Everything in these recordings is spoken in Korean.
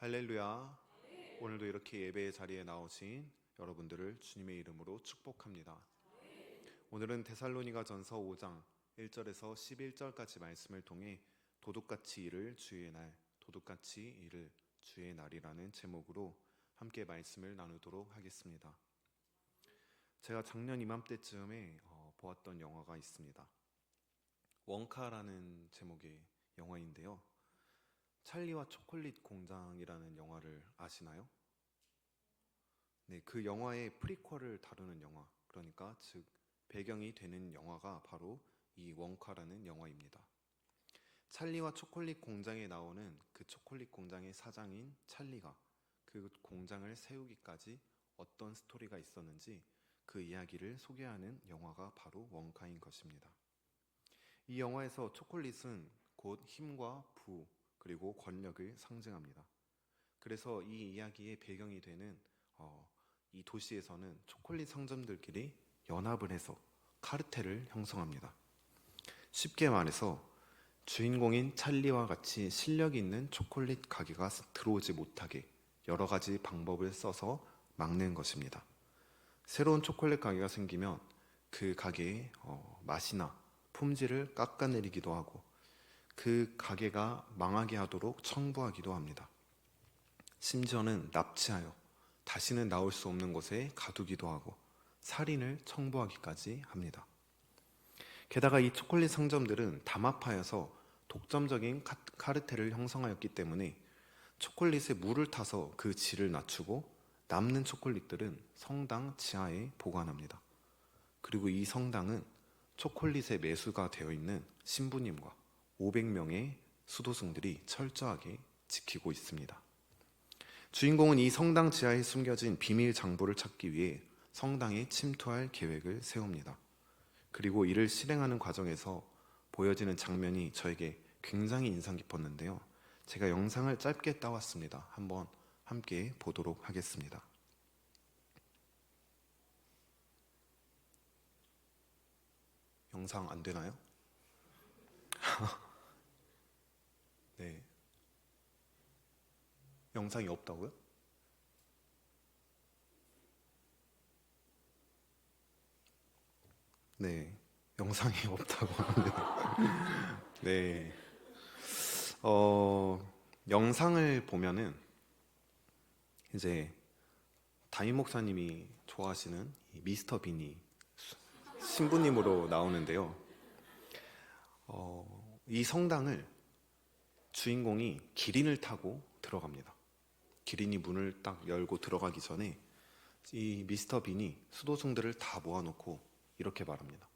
할렐루야. 오늘도 이렇게 예배의 자리에 나오신 여러분들을 주님의 이름으로 축복합니다. 오늘은 데살로니가 전서 5장 1절에서 11절까지 말씀을 통해 도둑같이 일을 주의 날, 도둑같이 일을 주의 날이라는 제목으로 함께 말씀을 나누도록 하겠습니다. 제가 작년 이맘때쯤에 어, 보았던 영화가 있습니다. 원카라는 제목의 영화인데요. 찰리와 초콜릿 공장이라는 영화를 아시나요? 네, 그 영화의 프리퀄을 다루는 영화, 그러니까 즉 배경이 되는 영화가 바로 이 원카라는 영화입니다. 찰리와 초콜릿 공장에 나오는 그 초콜릿 공장의 사장인 찰리가 그 공장을 세우기까지 어떤 스토리가 있었는지 그 이야기를 소개하는 영화가 바로 원카인 것입니다. 이 영화에서 초콜릿은 곧 힘과 부 그리고 권력을 상징합니다. 그래서 이 이야기의 배경이 되는 어, 이 도시에서는 초콜릿 상점들끼리 연합을 해서 카르텔을 형성합니다. 쉽게 말해서 주인공인 찰리와 같이 실력 있는 초콜릿 가게가 들어오지 못하게 여러 가지 방법을 써서 막는 것입니다. 새로운 초콜릿 가게가 생기면 그 가게의 어, 맛이나 품질을 깎아내리기도 하고 그 가게가 망하게 하도록 청부하기도 합니다. 심지어는 납치하여 다시는 나올 수 없는 곳에 가두기도 하고 살인을 청부하기까지 합니다. 게다가 이 초콜릿 상점들은 담합하여서 독점적인 카- 카르텔을 형성하였기 때문에 초콜릿에 물을 타서 그 질을 낮추고 남는 초콜릿들은 성당 지하에 보관합니다. 그리고 이 성당은 초콜릿의 매수가 되어 있는 신부님과 500명의 수도승들이 철저하게 지키고 있습니다. 주인공은 이 성당 지하에 숨겨진 비밀 장부를 찾기 위해 성당에 침투할 계획을 세웁니다. 그리고 이를 실행하는 과정에서 보여지는 장면이 저에게 굉장히 인상 깊었는데요. 제가 영상을 짧게 따왔습니다. 한번 함께 보도록 하겠습니다. 영상 안 되나요? 네. 영상이 없다고요? 네. 영상이 없다고 합니다. 네. 어, 영상을 보면은 이제 담임 목사님이 좋아하시는 이 미스터 비니 신부님으로 나오는데요. 어, 이 성당을 주인공이 기린을 타고 들어갑니다. 기린이 문을 딱 열고 들어가기 전에 이 미스터 빈이 수도승들을 다 모아놓고 이렇게 말합니다.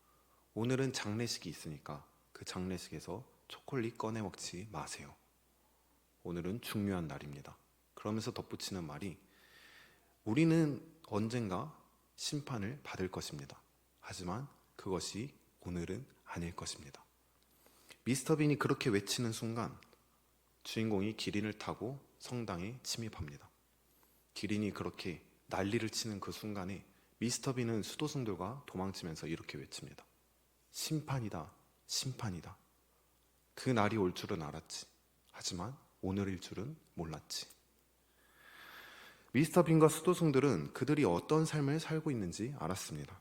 오늘은 장례식이 있으니까 그 장례식에서 초콜릿 꺼내 먹지 마세요. 오늘은 중요한 날입니다. 그러면서 덧붙이는 말이 우리는 언젠가 심판을 받을 것입니다. 하지만 그것이 오늘은 아닐 것입니다. 미스터 빈이 그렇게 외치는 순간 주인공이 기린을 타고 성당에 침입합니다. 기린이 그렇게 난리를 치는 그 순간에 미스터 빈은 수도승들과 도망치면서 이렇게 외칩니다. 심판이다, 심판이다. 그 날이 올 줄은 알았지. 하지만 오늘일 줄은 몰랐지. 미스터 빈과 수도승들은 그들이 어떤 삶을 살고 있는지 알았습니다.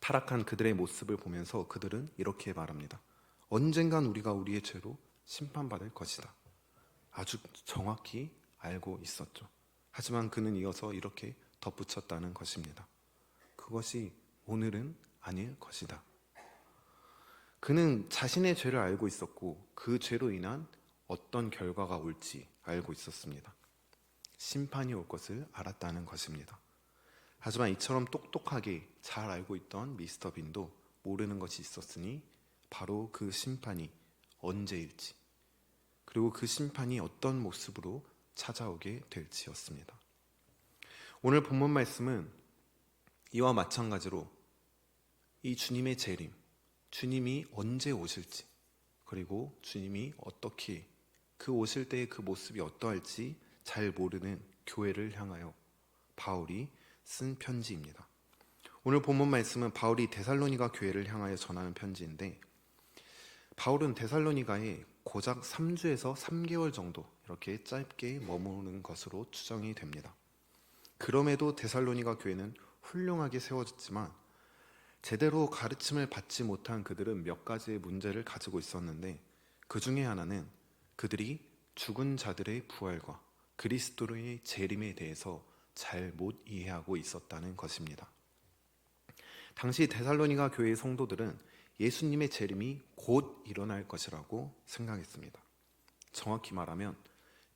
타락한 그들의 모습을 보면서 그들은 이렇게 말합니다. 언젠간 우리가 우리의 죄로 심판받을 것이다. 아주 정확히 알고 있었죠. 하지만 그는 이어서 이렇게 덧붙였다는 것입니다. 그것이 오늘은 아닐 것이다. 그는 자신의 죄를 알고 있었고 그 죄로 인한 어떤 결과가 올지 알고 있었습니다. 심판이 올 것을 알았다는 것입니다. 하지만 이처럼 똑똑하게 잘 알고 있던 미스터 빈도 모르는 것이 있었으니 바로 그 심판이 언제일지 그리고 그 심판이 어떤 모습으로 찾아오게 될지였습니다. 오늘 본문 말씀은 이와 마찬가지로 이 주님의 재림, 주님이 언제 오실지, 그리고 주님이 어떻게 그 오실 때의 그 모습이 어떠할지 잘 모르는 교회를 향하여 바울이 쓴 편지입니다. 오늘 본문 말씀은 바울이 데살로니가 교회를 향하여 전하는 편지인데 바울은 데살로니가에 고작 3주에서 3개월 정도 이렇게 짧게 머무는 것으로 추정이 됩니다. 그럼에도 데살로니가 교회는 훌륭하게 세워졌지만 제대로 가르침을 받지 못한 그들은 몇 가지의 문제를 가지고 있었는데 그 중에 하나는 그들이 죽은 자들의 부활과 그리스도의 재림에 대해서 잘 못 이해하고 있었다는 것입니다. 당시 데살로니가 교회의 성도들은 예수님의 재림이 곧 일어날 것이라고 생각했습니다. 정확히 말하면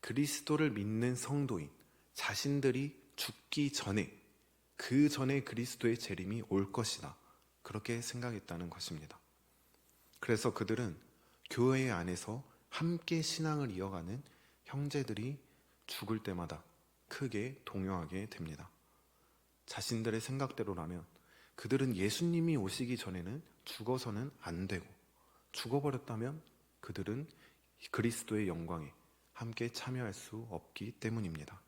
그리스도를 믿는 성도인 자신들이 죽기 전에 그 전에 그리스도의 재림이 올 것이다. 그렇게 생각했다는 것입니다. 그래서 그들은 교회 안에서 함께 신앙을 이어가는 형제들이 죽을 때마다 크게 동요하게 됩니다. 자신들의 생각대로라면 그들은 예수님이 오시기 전에는 죽어서는 안 되고 죽어버렸다면 그들은 그리스도의 영광에 함께 참여할 수 없기 때문입니다.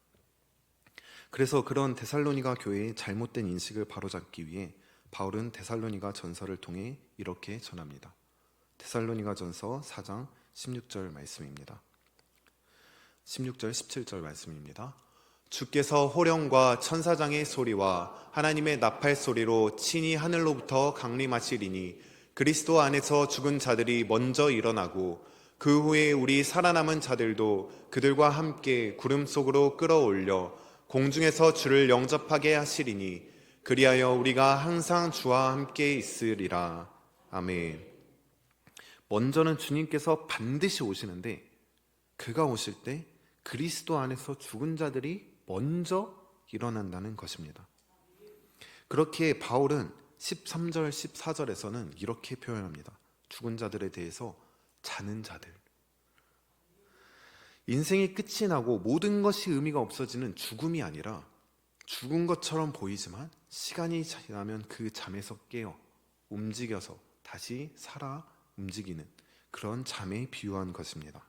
그래서 그런 데살로니가 교회의 잘못된 인식을 바로잡기 위해 바울은 데살로니가 전서를 통해 이렇게 전합니다. 데살로니가 전서 4장 16절 말씀입니다. 16절 17절 말씀입니다. 주께서 호령과 천사장의 소리와 하나님의 나팔 소리로 친히 하늘로부터 강림하시리니 그리스도 안에서 죽은 자들이 먼저 일어나고 그 후에 우리 살아남은 자들도 그들과 함께 구름 속으로 끌어올려 공중에서 주를 영접하게 하시리니 그리하여 우리가 항상 주와 함께 있으리라. 아멘. 먼저는 주님께서 반드시 오시는데 그가 오실 때 그리스도 안에서 죽은 자들이 먼저 일어난다는 것입니다. 그렇게 바울은 13절, 14절에서는 이렇게 표현합니다. 죽은 자들에 대해서 자는 자들. 인생의 끝이 나고 모든 것이 의미가 없어지는 죽음이 아니라 죽은 것처럼 보이지만 시간이 지나면 그 잠에서 깨어 움직여서 다시 살아 움직이는 그런 잠에 비유한 것입니다.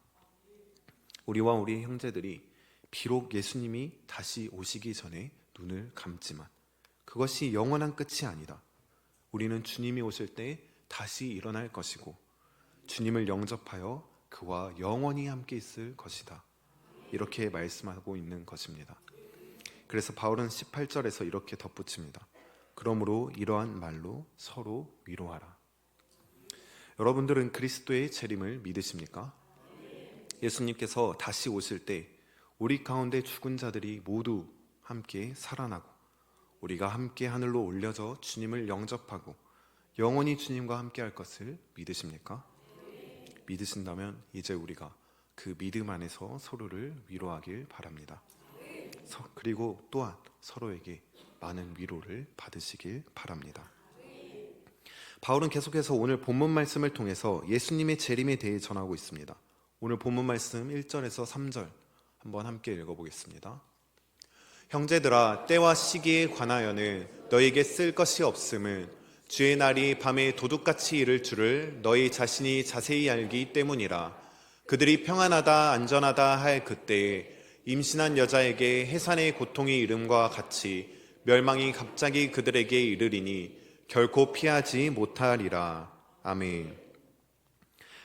우리와 우리 형제들이 비록 예수님이 다시 오시기 전에 눈을 감지만 그것이 영원한 끝이 아니다. 우리는 주님이 오실 때 다시 일어날 것이고 주님을 영접하여 그와 영원히 함께 있을 것이다. 이렇게 말씀하고 있는 것입니다. 그래서 바울은 18절에서 이렇게 덧붙입니다. 그러므로 이러한 말로 서로 위로하라. 여러분들은 그리스도의 재림을 믿으십니까? 예수님께서 다시 오실 때 우리 가운데 죽은 자들이 모두 함께 살아나고 우리가 함께 하늘로 올려져 주님을 영접하고 영원히 주님과 함께 할 것을 믿으십니까? 믿으신다면 이제 우리가 그 믿음 안에서 서로를 위로하길 바랍니다. 서- 그리고 또한 서로에게 많은 위로를 받으시길 바랍니다. 바울은 계속해서 오늘 본문 말씀을 통해서 예수님의 재림에 대해 전하고 있습니다. 오늘 본문 말씀 1절에서 3절 한번 함께 읽어보겠습니다. 형제들아 때와 시기에 관하여는 너에게 쓸 것이 없음은 주의 날이 밤에 도둑같이 이를 줄을 너희 자신이 자세히 알기 때문이라. 그들이 평안하다 안전하다 할 그때에 임신한 여자에게 해산의 고통이 이름과 같이 멸망이 갑자기 그들에게 이르리니 결코 피하지 못하리라. 아멘.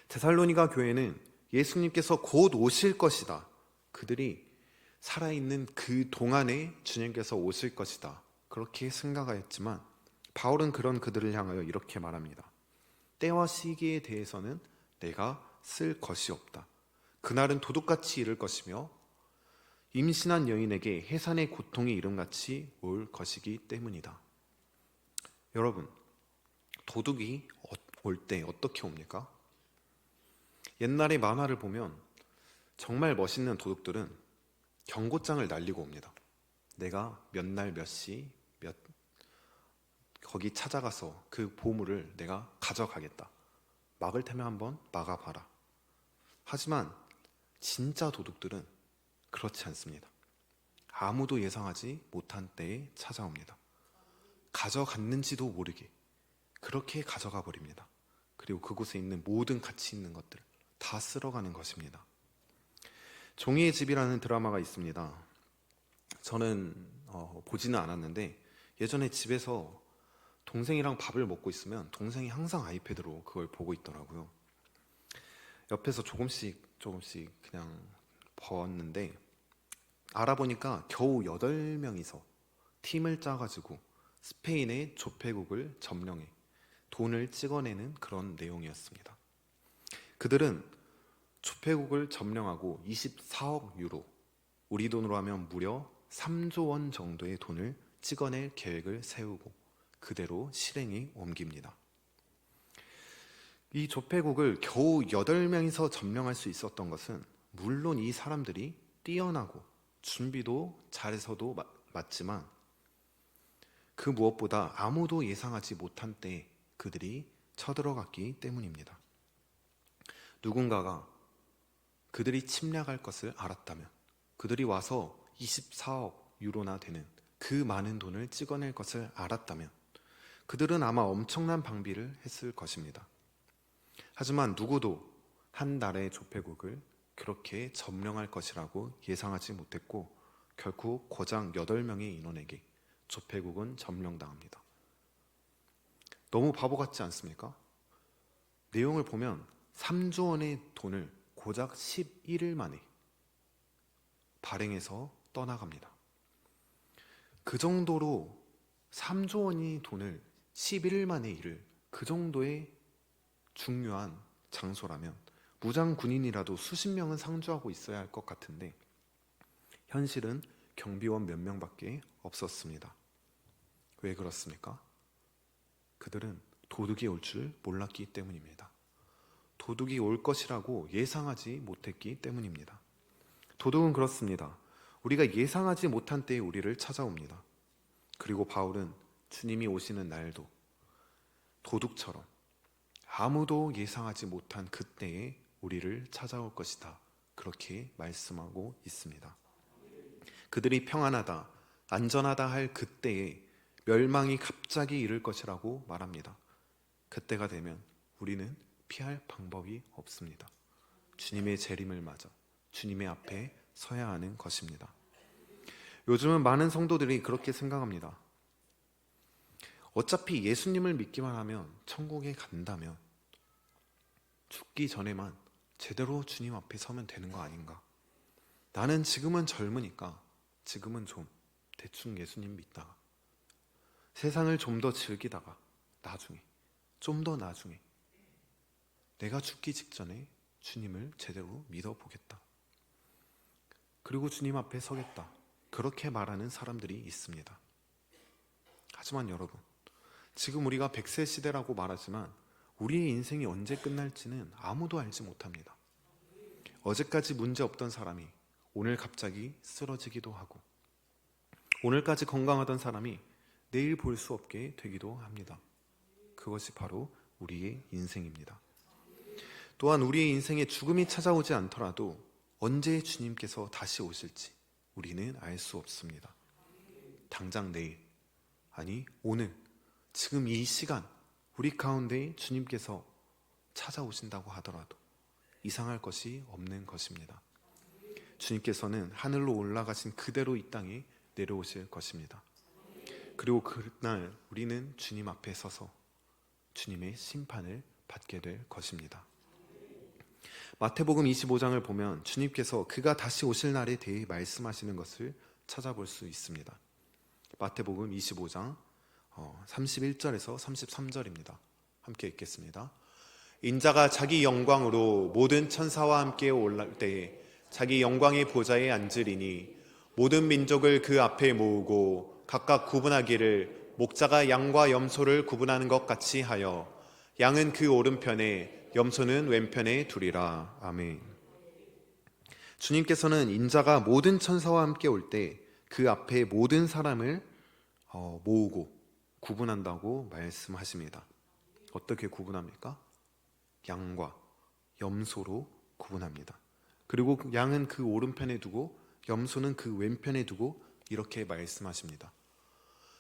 데살로니가 교회는 예수님께서 곧 오실 것이다. 그들이 살아있는 그 동안에 주님께서 오실 것이다. 그렇게 생각하였지만 바울은 그런 그들을 향하여 이렇게 말합니다. 때와 시기에 대해서는 내가 쓸 것이 없다. 그날은 도둑같이 이를 것이며 임신한 여인에게 해산의 고통이 이름같이 올 것이기 때문이다. 여러분, 도둑이 올 때 어떻게 옵니까? 옛날의 만화를 보면 정말 멋있는 도둑들은 경고장을 날리고 옵니다. 내가 몇 날 몇 시 몇 거기 찾아가서 그 보물을 내가 가져가겠다. 막을 테면 한번 막아봐라. 하지만 진짜 도둑들은 그렇지 않습니다. 아무도 예상하지 못한 때에 찾아옵니다. 가져갔는지도 모르게 그렇게 가져가 버립니다. 그리고 그곳에 있는 모든 가치 있는 것들 다 쓸어가는 것입니다. 종이의 집이라는 드라마가 있습니다. 저는 어, 보지는 않았는데 예전에 집에서 동생이랑 밥을 먹고 있으면 동생이 항상 아이패드로 그걸 보고 있더라고요. 옆에서 조금씩 조금씩 그냥 버었는데 알아보니까 겨우 8명이서 팀을 짜가지고 스페인의 조폐국을 점령해 돈을 찍어내는 그런 내용이었습니다. 그들은 조폐국을 점령하고 24억 유로, 우리 돈으로 하면 무려 3조 원 정도의 돈을 찍어낼 계획을 세우고 그대로 실행에 옮깁니다. 이 조폐국을 겨우 8명이서 점령할 수 있었던 것은 물론 이 사람들이 뛰어나고 준비도 잘해서도 마- 맞지만 그 무엇보다 아무도 예상하지 못한 때에 그들이 쳐들어갔기 때문입니다. 누군가가 그들이 침략할 것을 알았다면 그들이 와서 24억 유로나 되는 그 많은 돈을 찍어낼 것을 알았다면 그들은 아마 엄청난 방비를 했을 것입니다. 하지만 누구도 한 나라의 조폐국을 그렇게 점령할 것이라고 예상하지 못했고 결국 고장 8명의 인원에게 조폐국은 점령당합니다. 너무 바보 같지 않습니까? 내용을 보면 3조 원의 돈을 고작 11일 만에 발행해서 떠나갑니다. 그 정도로 3조 원의 돈을 11일 만에 잃을 그 정도의 중요한 장소라면 무장 군인이라도 수십 명은 상주하고 있어야 할 것 같은데 현실은 경비원 몇 명밖에 없었습니다. 왜 그렇습니까? 그들은 도둑이 올 줄 몰랐기 때문입니다. 도둑이 올 것이라고 예상하지 못했기 때문입니다. 도둑은 그렇습니다. 우리가 예상하지 못한 때에 우리를 찾아옵니다. 그리고 바울은 주님이 오시는 날도 도둑처럼 아무도 예상하지 못한 그때에 우리를 찾아올 것이다. 그렇게 말씀하고 있습니다. 그들이 평안하다, 안전하다 할 그때에 멸망이 갑자기 이를 것이라고 말합니다. 그때가 되면 우리는 피할 방법이 없습니다. 주님의 재림을 맞아 주님의 앞에 서야 하는 것입니다. 요즘은 많은 성도들이 그렇게 생각합니다. 어차피 예수님을 믿기만 하면 천국에 간다면 죽기 전에만 제대로 주님 앞에 서면 되는 거 아닌가? 나는 지금은 젊으니까 지금은 좀 대충 예수님 믿다가 세상을 좀 더 즐기다가 나중에 좀 더 나중에 내가 죽기 직전에 주님을 제대로 믿어보겠다. 그리고 주님 앞에 서겠다. 그렇게 말하는 사람들이 있습니다. 하지만 여러분, 지금 우리가 100세 시대라고 말하지만 우리의 인생이 언제 끝날지는 아무도 알지 못합니다. 어제까지 문제 없던 사람이 오늘 갑자기 쓰러지기도 하고 오늘까지 건강하던 사람이 내일 볼 수 없게 되기도 합니다. 그것이 바로 우리의 인생입니다. 또한 우리의 인생에 죽음이 찾아오지 않더라도 언제 주님께서 다시 오실지 우리는 알 수 없습니다. 당장 내일, 아니 오늘, 지금 이 시간 우리 가운데 주님께서 찾아오신다고 하더라도 이상할 것이 없는 것입니다. 주님께서는 하늘로 올라가신 그대로 이 땅에 내려오실 것입니다. 그리고 그날 우리는 주님 앞에 서서 주님의 심판을 받게 될 것입니다. 마태복음 25장을 보면 주님께서 그가 다시 오실 날에 대해 말씀하시는 것을 찾아볼 수 있습니다. 마태복음 25장 31절에서 33절입니다. 함께 읽겠습니다. 인자가 자기 영광으로 모든 천사와 함께 올라올 때에 자기 영광의 보좌에 앉으리니 모든 민족을 그 앞에 모으고 각각 구분하기를 목자가 양과 염소를 구분하는 것 같이 하여 양은 그 오른편에 염소는 왼편에 두리라. 아멘. 주님께서는 인자가 모든 천사와 함께 올 때 그 앞에 모든 사람을 어, 모으고 구분한다고 말씀하십니다. 어떻게 구분합니까? 양과 염소로 구분합니다. 그리고 양은 그 오른편에 두고 염소는 그 왼편에 두고 이렇게 말씀하십니다.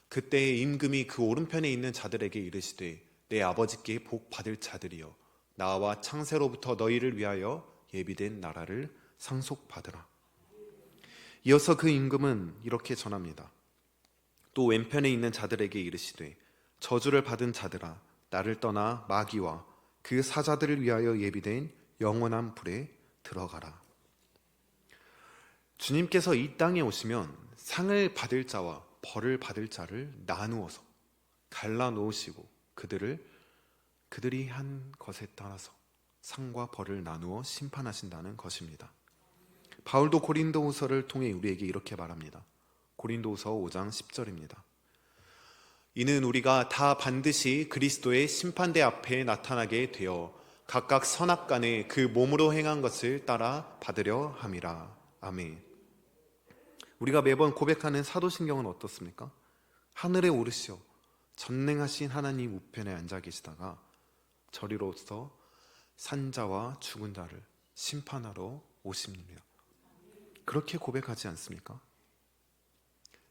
그때의 임금이 그 오른편에 있는 자들에게 이르시되 내 아버지께 복 받을 자들이여 나와 창세로부터 너희를 위하여 예비된 나라를 상속받으라. 이어서 그 임금은 이렇게 전합니다. 또 왼편에 있는 자들에게 이르시되 저주를 받은 자들아 나를 떠나 마귀와 그 사자들을 위하여 예비된 영원한 불에 들어가라. 주님께서 이 땅에 오시면 상을 받을 자와 벌을 받을 자를 나누어서 갈라 놓으시고 그들을 그들이 한 것에 따라서 상과 벌을 나누어 심판하신다는 것입니다. 바울도 고린도후서를 통해 우리에게 이렇게 말합니다. 고린도후서 5장 10절입니다. 이는 우리가 다 반드시 그리스도의 심판대 앞에 나타나게 되어 각각 선악간에 그 몸으로 행한 것을 따라 받으려 함이라. 아멘. 우리가 매번 고백하는 사도신경은 어떻습니까? 하늘에 오르시어 전능하신 하나님 우편에 앉아 계시다가 저리로서 산자와 죽은 자를 심판하러 오십니다. 그렇게 고백하지 않습니까?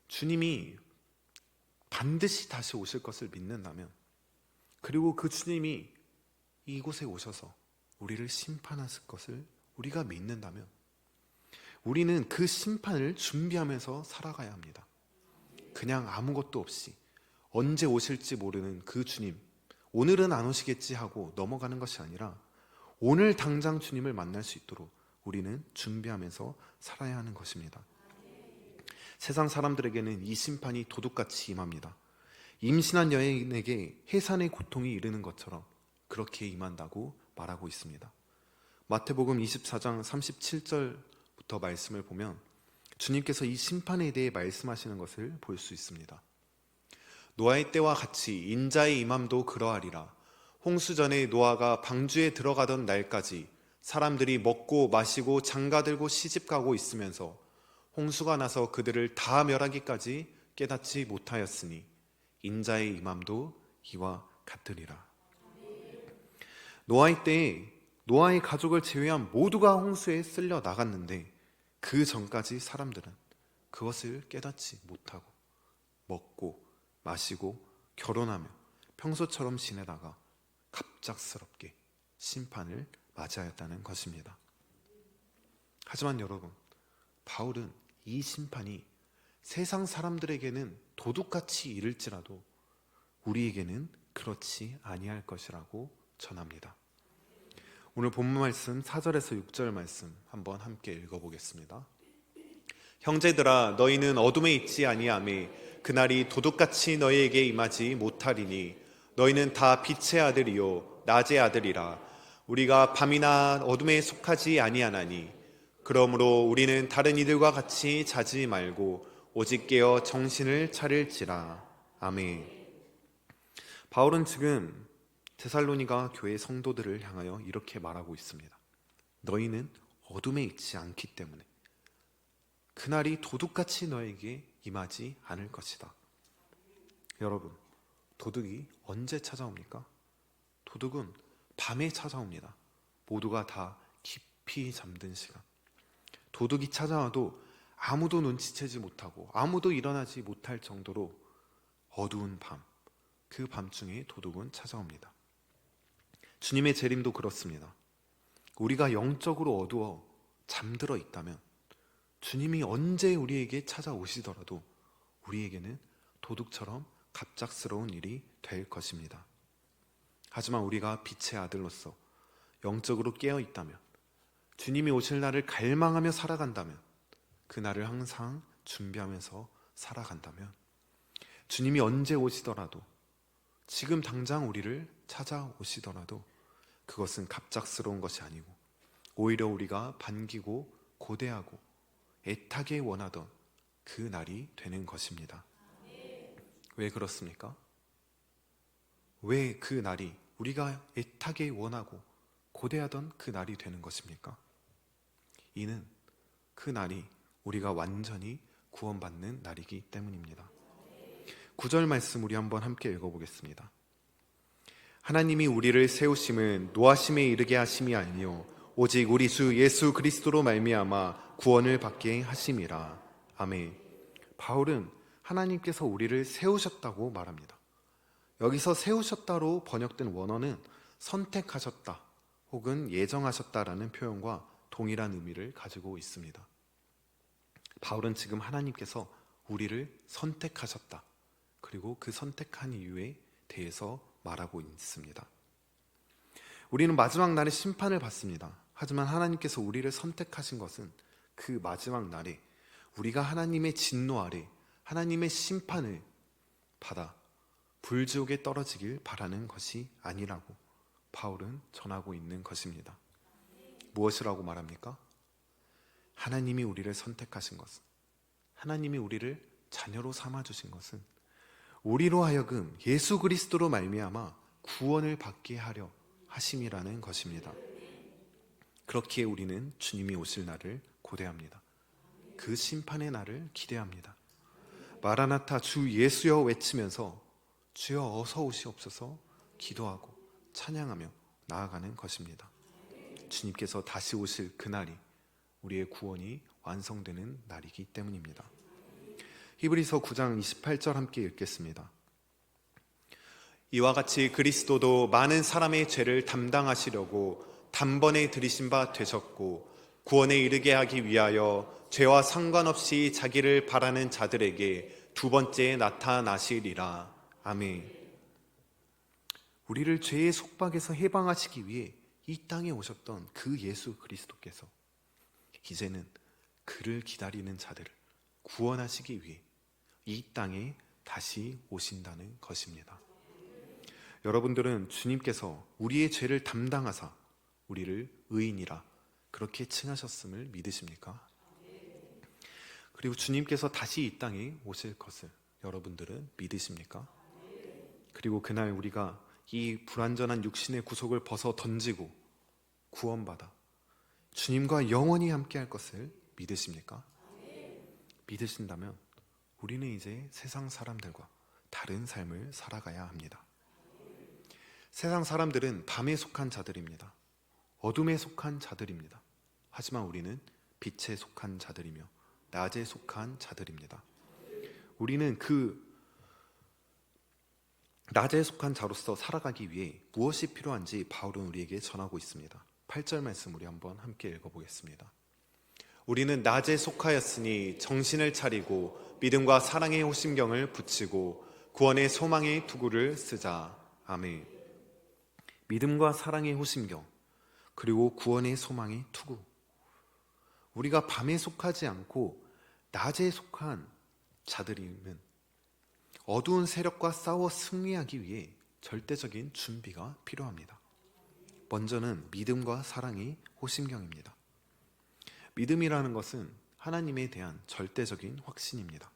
주님이 반드시 다시 오실 것을 믿는다면 그리고 그 주님이 이곳에 오셔서 우리를 심판하실 것을 우리가 믿는다면 우리는 그 심판을 준비하면서 살아가야 합니다. 그냥 아무것도 없이 언제 오실지 모르는 그 주님, 오늘은 안 오시겠지 하고 넘어가는 것이 아니라 오늘 당장 주님을 만날 수 있도록 우리는 준비하면서 살아야 하는 것입니다. 세상 사람들에게는 이 심판이 도둑같이 임합니다. 임신한 여인에게 해산의 고통이 이르는 것처럼 그렇게 임한다고 말하고 있습니다. 마태복음 24장 37절부터 말씀을 보면 주님께서 이 심판에 대해 말씀하시는 것을 볼 수 있습니다. 노아의 때와 같이 인자의 임함도 그러하리라. 홍수 전에 노아가 방주에 들어가던 날까지 사람들이 먹고 마시고 장가들고 시집가고 있으면서 홍수가 나서 그들을 다 멸하기까지 깨닫지 못하였으니 인자의 임함도 이와 같으리라. 노아의 때에 노아의 가족을 제외한 모두가 홍수에 쓸려 나갔는데 그 전까지 사람들은 그것을 깨닫지 못하고 먹고 마시고 결혼하며 평소처럼 지내다가 갑작스럽게 심판을 맞이하였다는 것입니다. 하지만 여러분, 바울은 이 심판이 세상 사람들에게는 도둑같이 이를지라도 우리에게는 그렇지 아니할 것이라고 전합니다. 오늘 본문 말씀 4절에서 6절 말씀 한번 함께 읽어보겠습니다. 형제들아 너희는 어둠에 있지 아니하매 그날이 도둑같이 너희에게 임하지 못하리니 너희는 다 빛의 아들이요 낮의 아들이라 우리가 밤이나 어둠에 속하지 아니하나니 그러므로 우리는 다른 이들과 같이 자지 말고 오직 깨어 정신을 차릴지라 아멘. 바울은 지금 데살로니가 교회 성도들을 향하여 이렇게 말하고 있습니다. 너희는 어둠에 있지 않기 때문에 그날이 도둑같이 너에게 임하지 않을 것이다. 여러분, 도둑이 언제 찾아옵니까? 도둑은 밤에 찾아옵니다. 모두가 다 깊이 잠든 시간. 도둑이 찾아와도 아무도 눈치채지 못하고 아무도 일어나지 못할 정도로 어두운 밤, 그 밤중에 도둑은 찾아옵니다. 주님의 재림도 그렇습니다. 우리가 영적으로 어두워 잠들어 있다면 주님이 언제 우리에게 찾아오시더라도 우리에게는 도둑처럼 갑작스러운 일이 될 것입니다. 하지만 우리가 빛의 아들로서 영적으로 깨어 있다면 주님이 오실 날을 갈망하며 살아간다면 그 날을 항상 준비하면서 살아간다면 주님이 언제 오시더라도 지금 당장 우리를 찾아오시더라도 그것은 갑작스러운 것이 아니고 오히려 우리가 반기고 고대하고 애타게 원하던 그 날이 되는 것입니다. 왜 그렇습니까? 왜 그 날이 우리가 애타게 원하고 고대하던 그 날이 되는 것입니까? 이는 그 날이 우리가 완전히 구원받는 날이기 때문입니다. 구절 말씀 우리 한번 함께 읽어보겠습니다. 하나님이 우리를 세우심은 노하심에 이르게 하심이 아니요 오직 우리 주 예수 그리스도로 말미암아 구원을 받게 하심이라. 아멘. 바울은 하나님께서 우리를 세우셨다고 말합니다. 여기서 세우셨다로 번역된 원어는 선택하셨다 혹은 예정하셨다라는 표현과 동일한 의미를 가지고 있습니다. 바울은 지금 하나님께서 우리를 선택하셨다. 그리고 그 선택한 이유에 대해서 말하고 있습니다. 우리는 마지막 날에 심판을 받습니다. 하지만 하나님께서 우리를 선택하신 것은 그 마지막 날에 우리가 하나님의 진노 아래 하나님의 심판을 받아 불지옥에 떨어지길 바라는 것이 아니라고 바울은 전하고 있는 것입니다. 무엇이라고 말합니까? 하나님이 우리를 선택하신 것은 하나님이 우리를 자녀로 삼아 주신 것은 우리로 하여금 예수 그리스도로 말미암아 구원을 받게 하려 하심이라는 것입니다. 그렇기에 우리는 주님이 오실 날을 고대합니다. 그 심판의 날을 기대합니다. 마라나타 주 예수여 외치면서 주여 어서 오시옵소서 기도하고 찬양하며 나아가는 것입니다. 주님께서 다시 오실 그날이 우리의 구원이 완성되는 날이기 때문입니다. 히브리서 9장 28절 함께 읽겠습니다. 이와 같이 그리스도도 많은 사람의 죄를 담당하시려고 단번에 들이신 바 되셨고 구원에 이르게 하기 위하여 죄와 상관없이 자기를 바라는 자들에게 두 번째 나타나시리라. 아멘. 우리를 죄의 속박에서 해방하시기 위해 이 땅에 오셨던 그 예수 그리스도께서 이제는 그를 기다리는 자들을 구원하시기 위해 이 땅에 다시 오신다는 것입니다. 여러분들은 주님께서 우리의 죄를 담당하사 우리를 의인이라 그렇게 칭하셨음을 믿으십니까? 그리고 주님께서 다시 이 땅에 오실 것을 여러분들은 믿으십니까? 그리고 그날 우리가 이 불완전한 육신의 구속을 벗어 던지고 구원받아 주님과 영원히 함께 할 것을 믿으십니까? 믿으신다면 우리는 이제 세상 사람들과 다른 삶을 살아가야 합니다. 세상 사람들은 밤에 속한 자들입니다. 어둠에 속한 자들입니다. 하지만 우리는 빛에 속한 자들이며 낮에 속한 자들입니다. 우리는 그 낮에 속한 자로서 살아가기 위해 무엇이 필요한지 바울은 우리에게 전하고 있습니다. 8절 말씀 우리 한번 함께 읽어보겠습니다. 우리는 낮에 속하였으니 정신을 차리고 믿음과 사랑의 호심경을 붙이고 구원의 소망의 투구를 쓰자. 아멘. 믿음과 사랑의 호심경 그리고 구원의 소망의 투구. 우리가 밤에 속하지 않고 낮에 속한 자들이면 어두운 세력과 싸워 승리하기 위해 절대적인 준비가 필요합니다. 먼저는 믿음과 사랑의 호심경입니다. 믿음이라는 것은 하나님에 대한 절대적인 확신입니다.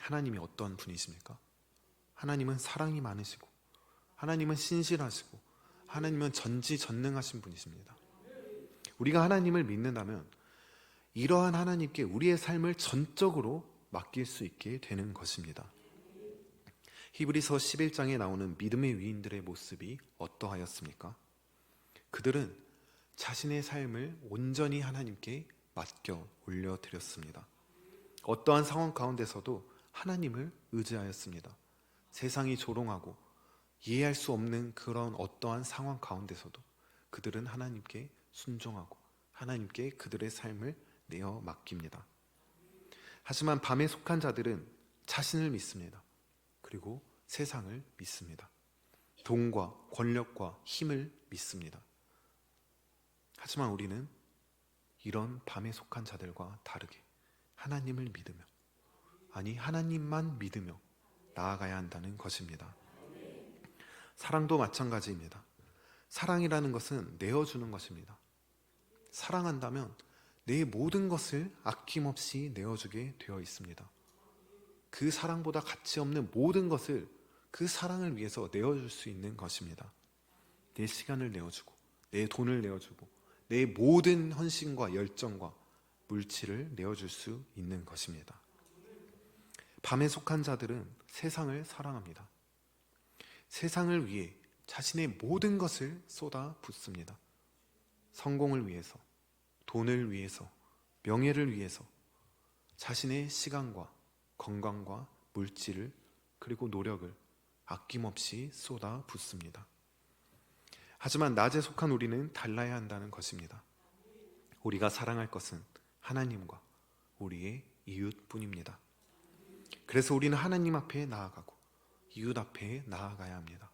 하나님이 어떤 분이십니까? 하나님은 사랑이 많으시고, 하나님은 신실하시고, 하나님은 전지전능하신 분이십니다. 우리가 하나님을 믿는다면 이러한 하나님께 우리의 삶을 전적으로 맡길 수 있게 되는 것입니다. 히브리서 11장에 나오는 믿음의 위인들의 모습이 어떠하였습니까? 그들은 자신의 삶을 온전히 하나님께 맡겨 올려드렸습니다. 어떠한 상황 가운데서도 하나님을 의지하였습니다. 세상이 조롱하고 이해할 수 없는 그런 어떠한 상황 가운데서도 그들은 하나님께 순종하고 하나님께 그들의 삶을 내어 맡깁니다. 하지만 밤에 속한 자들은 자신을 믿습니다. 그리고 세상을 믿습니다. 돈과 권력과 힘을 믿습니다. 하지만 우리는 이런 밤에 속한 자들과 다르게 하나님을 믿으며, 아니, 하나님만 믿으며 나아가야 한다는 것입니다. 사랑도 마찬가지입니다. 사랑이라는 것은 내어주는 것입니다. 사랑한다면 내 모든 것을 아낌없이 내어주게 되어 있습니다. 그 사랑보다 가치 없는 모든 것을 그 사랑을 위해서 내어줄 수 있는 것입니다. 내 시간을 내어주고, 내 돈을 내어주고, 내 모든 헌신과 열정과 물질을 내어줄 수 있는 것입니다. 밤에 속한 자들은 세상을 사랑합니다. 세상을 위해 자신의 모든 것을 쏟아 붓습니다. 성공을 위해서, 돈을 위해서, 명예를 위해서, 자신의 시간과 건강과 물질을 그리고 노력을 아낌없이 쏟아 붓습니다. 하지만 낮에 속한 우리는 달라야 한다는 것입니다. 우리가 사랑할 것은 하나님과 우리의 이웃뿐입니다. 그래서 우리는 하나님 앞에 나아가고 이웃 앞에 나아가야 합니다.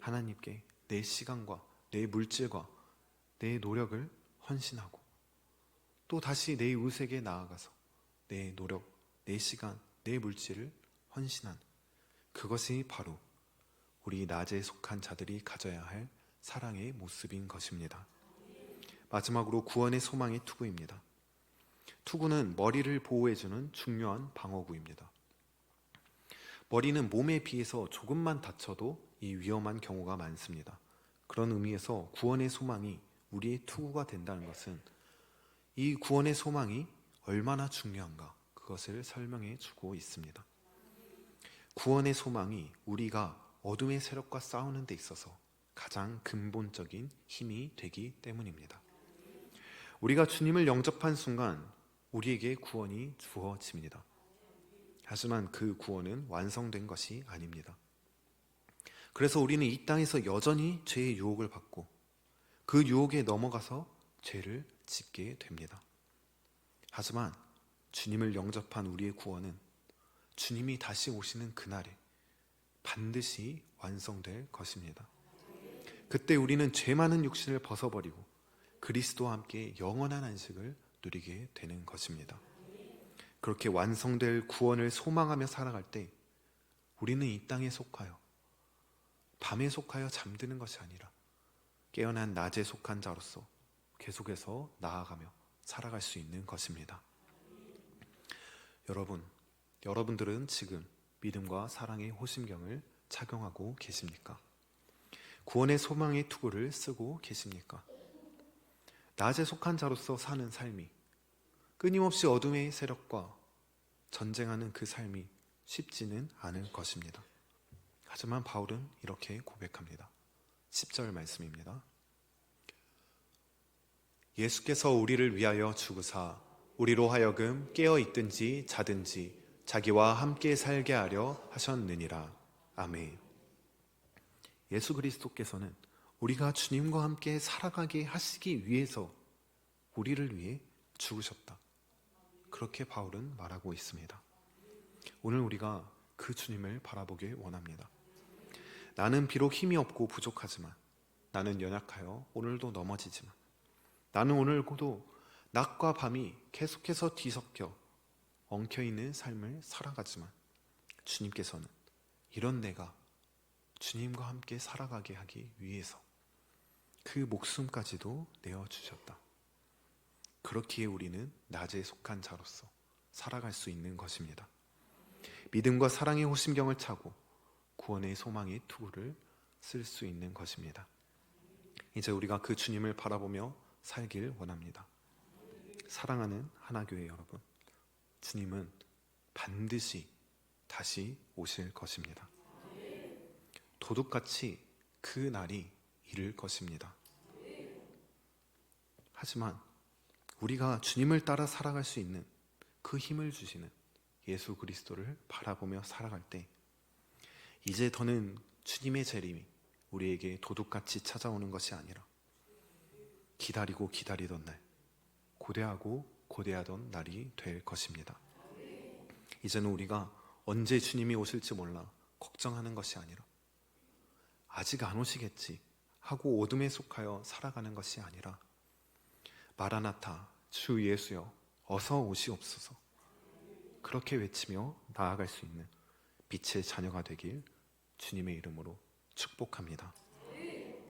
하나님께 내 시간과 내 물질과 내 노력을 헌신하고 또 다시 내 이웃에게 나아가서 내 노력, 내 시간, 내 물질을 헌신한 그것이 바로 우리 낮에 속한 자들이 가져야 할 사랑의 모습인 것입니다. 마지막으로 구원의 소망의 투구입니다. 투구는 머리를 보호해주는 중요한 방어구입니다. 머리는 몸에 비해서 조금만 다쳐도 이 위험한 경우가 많습니다. 그런 의미에서 구원의 소망이 우리의 투구가 된다는 것은 이 구원의 소망이 얼마나 중요한가 그것을 설명해 주고 있습니다. 구원의 소망이 우리가 어둠의 세력과 싸우는 데 있어서 가장 근본적인 힘이 되기 때문입니다. 우리가 주님을 영접한 순간 우리에게 구원이 주어집니다. 하지만 그 구원은 완성된 것이 아닙니다. 그래서 우리는 이 땅에서 여전히 죄의 유혹을 받고 그 유혹에 넘어가서 죄를 짓게 됩니다. 하지만 주님을 영접한 우리의 구원은 주님이 다시 오시는 그날에 반드시 완성될 것입니다. 그때 우리는 죄 많은 육신을 벗어버리고 그리스도와 함께 영원한 안식을 누리게 되는 것입니다. 그렇게 완성될 구원을 소망하며 살아갈 때 우리는 이 땅에 속하여 밤에 속하여 잠드는 것이 아니라 깨어난 낮에 속한 자로서 계속해서 나아가며 살아갈 수 있는 것입니다. 여러분, 여러분들은 지금 믿음과 사랑의 호심경을 착용하고 계십니까? 구원의 소망의 투구를 쓰고 계십니까? 낮에 속한 자로서 사는 삶이 끊임없이 어둠의 세력과 전쟁하는 그 삶이 쉽지는 않을 것입니다. 하지만 바울은 이렇게 고백합니다. 10절 말씀입니다. 예수께서 우리를 위하여 죽으사 우리로 하여금 깨어 있든지 자든지 자기와 함께 살게 하려 하셨느니라. 아멘. 예수 그리스도께서는 우리가 주님과 함께 살아가게 하시기 위해서 우리를 위해 죽으셨다. 그렇게 바울은 말하고 있습니다. 오늘 우리가 그 주님을 바라보길 원합니다. 나는 비록 힘이 없고 부족하지만 나는 연약하여 오늘도 넘어지지만 나는 오늘도 낮과 밤이 계속해서 뒤섞여 엉켜 있는 삶을 살아가지만 주님께서는 이런 내가 주님과 함께 살아가게 하기 위해서 그 목숨까지도 내어 주셨다. 그렇기에 우리는 낮에 속한 자로서 살아갈 수 있는 것입니다. 믿음과 사랑의 호심경을 차고 구원의 소망의 투구를 쓸 수 있는 것입니다. 이제 우리가 그 주님을 바라보며 살길 원합니다. 사랑하는 하나교회 여러분, 주님은 반드시 다시 오실 것입니다. 도둑같이 그 날이 이를 것입니다. 하지만 우리가 주님을 따라 살아갈 수 있는 그 힘을 주시는 예수 그리스도를 바라보며 살아갈 때 이제 더는 주님의 재림이 우리에게 도둑같이 찾아오는 것이 아니라 기다리고 기다리던 날 고대하고 고대하던 날이 될 것입니다. 이제는 우리가 언제 주님이 오실지 몰라 걱정하는 것이 아니라 아직 안 오시겠지 하고 어둠에 속하여 살아가는 것이 아니라 마라나타 주 예수여 어서 오시옵소서 그렇게 외치며 나아갈 수 있는 빛의 자녀가 되길 주님의 이름으로 축복합니다.